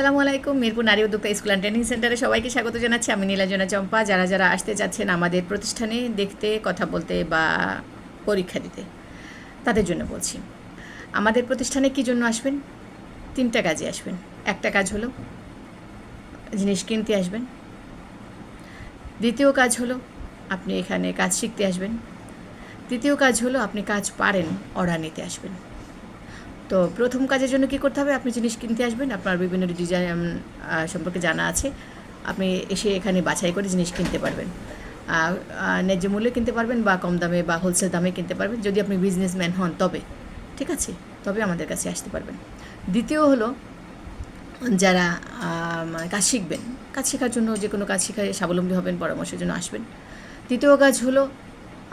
সালামু আলাইকুম মিরপুর নারী উদ্যোক্তা স্কুল অ্যান্ড ট্রেনিং সেন্টারে সবাইকে স্বাগত জানাচ্ছি। আমি নীলাজনা চম্পা। যারা যারা আসতে যাচ্ছেন আমাদের প্রতিষ্ঠানে দেখতে, কথা বলতে বা পরীক্ষা দিতে, তাদের জন্য বলছি। আমাদের প্রতিষ্ঠানে কী জন্য আসবেন? তিনটা কাজে আসবেন। একটা কাজ হলো জিনিস কিনতে আসবেন। দ্বিতীয় কাজ হলো আপনি এখানে কাজ শিখতে আসবেন। তৃতীয় কাজ হলো আপনি কাজ পারেন, অর্ডার নিতে আসবেন। তো প্রথম কাজের জন্য কী করতে হবে? আপনি জিনিস কিনতে আসবেন, আপনার বিভিন্ন ডিজাইন সম্পর্কে জানা আছে। আপনি এসে এখানে বাছাই করে জিনিস কিনতে পারবেন। ন্যায্য মূল্যে কিনতে পারবেন বা কম দামে বা হোলসেল দামে কিনতে পারবেন। যদি আপনি বিজনেসম্যান হন, তবে, ঠিক আছে? তবে আমাদের কাছে আসতে পারবেন। দ্বিতীয় হলো, যারা মানে কাজ শিখবেন, কাজ শেখার জন্য যে কোনো কাজ শেখায়, স্বাবলম্বী হবেন, পরামর্শের জন্য আসবেন। তৃতীয় কাজ হলো,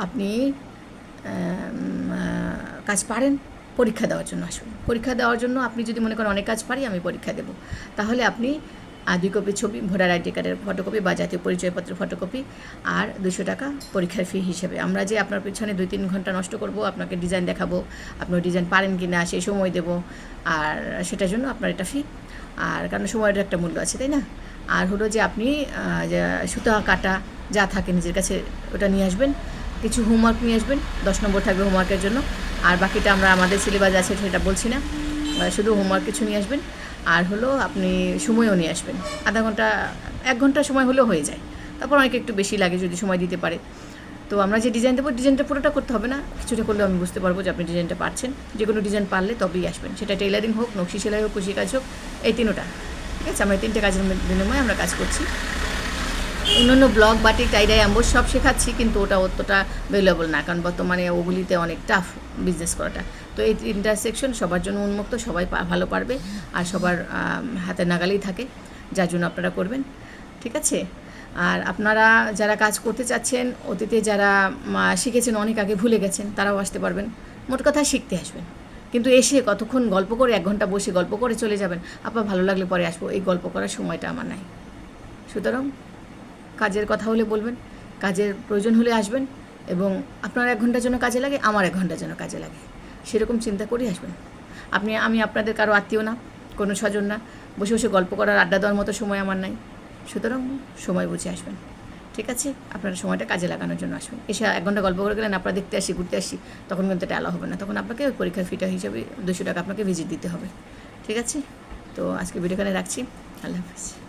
আপনি কাজ পারেন পরীক্ষা দেওয়ার জন্য আসবেন পরীক্ষা দেওয়ার জন্য আপনি যদি মনে করেন অনেক কাজ পারি, আমি পরীক্ষা দেবো। তাহলে আপনি দুই কপি ছবি, ভোটার আইডি কার্ডের ফটোকপি বা জাতীয় পরিচয়পত্রের ফটোকপি আর দুশো টাকা পরীক্ষার ফি হিসেবে। আমরা যে আপনার পিছনে দুই তিন ঘণ্টা নষ্ট করব, আপনাকে ডিজাইন দেখাবো আপনার ডিজাইন পারেন কি না, সেই সময় দেবো, আর সেটার জন্য আপনার এটা ফি আর কারণ সময়ের একটা মূল্য আছে, তাই না? আর হলো যে আপনি সুতা, কাটা যা থাকে নিজের কাছে, ওটা নিয়ে আসবেন। কিছু হোমওয়ার্ক নিয়ে আসবেন, দশ নম্বর থাকবে হোমওয়ার্কের জন্য। আর বাকিটা আমরা আমাদের সিলেবাস আছে, সেটা বলছি না। শুধু হোমওয়ার্ক কিছু নিয়ে আসবেন। আর হলো আপনি সময়ও নিয়ে আসবেন। আধা ঘণ্টা, এক ঘণ্টা সময় হলেও হয়ে যায়। তারপর অনেকে একটু বেশি লাগে, যদি সময় দিতে পারে। তো আমরা যে ডিজাইন দেবো ডিজাইনটা পুরোটা করতে হবে না। কিছুটা করলেও আমি বুঝতে পারব যে আপনি ডিজাইনটা পারছেন। যে কোনো ডিজাইন পারলে তবেই আসবেন। সেটা টেইলারিং হোক, নকশি সেলাই হোক, কুশি কাজ হোক, এই তিনোটা। ঠিক আছে? আমরা তিনটে কাজের বিনিময়ে আমরা কাজ করছি। অন্যান্য ব্লগ বাটিক টাইডাই অ্যাম্বোস সব শেখাচ্ছি, কিন্তু ওটা অতটা ভ্যালুয়েবল না, কারণ বর্তমানে ওগুলিতে অনেক টাফ বিজনেস করাটা। তো এই তিনটা সেকশন সবার জন্য উন্মুক্ত, সবাই ভালো পারবে, আর সবার হাতে নাগালেই থাকে, যার জন্য আপনারা করবেন, ঠিক আছে? আর আপনারা যারা কাজ করতে চাচ্ছেন, অতীতে যারা শিখেছেন, অনেক আগে ভুলে গেছেন, তারাও আসতে পারবেন, মোট কথা শিখতে আসবেন। কিন্তু এসে কতক্ষণ গল্প করে, এক ঘণ্টা বসে গল্প করে চলে যাবেন, আপনার ভালো লাগলে পরে আসব, এই গল্প করার সময়টা আমার নাই। সুতরাং কাজের কথা হলে বলবেন, কাজের প্রয়োজন হলে আসবেন এবং আপনার এক ঘণ্টার জন্য কাজে লাগে, আমার এক ঘণ্টার জন্য কাজে লাগে। সেরকম চিন্তা করে আসবেন। আপনি, আমি আপনাদের কারও আত্মীয় না, কোনো স্বজন না, বসে বসে গল্প করার আড্ডা দেওয়ার মতো সময় আমার নাই। সুতরাং সময় বুঝে আসবেন। ঠিক আছে? আপনারা সময়টা কাজে লাগানোর জন্য আসবেন। এসে এক ঘণ্টা গল্প করে গেলেন, আপনারা দেখতে আসি, ঘুরতে আসি, তখন কিন্তু এটা অ্যালাউ হবে না। তখন আপনাকে ওই পরীক্ষার ফিটা হিসাবে দুশো টাকা আপনাকে ভিজিট দিতে হবে। ঠিক আছে? তো আজকে ভিডিওখানে রাখছি। আল্লাহ হাফিজ।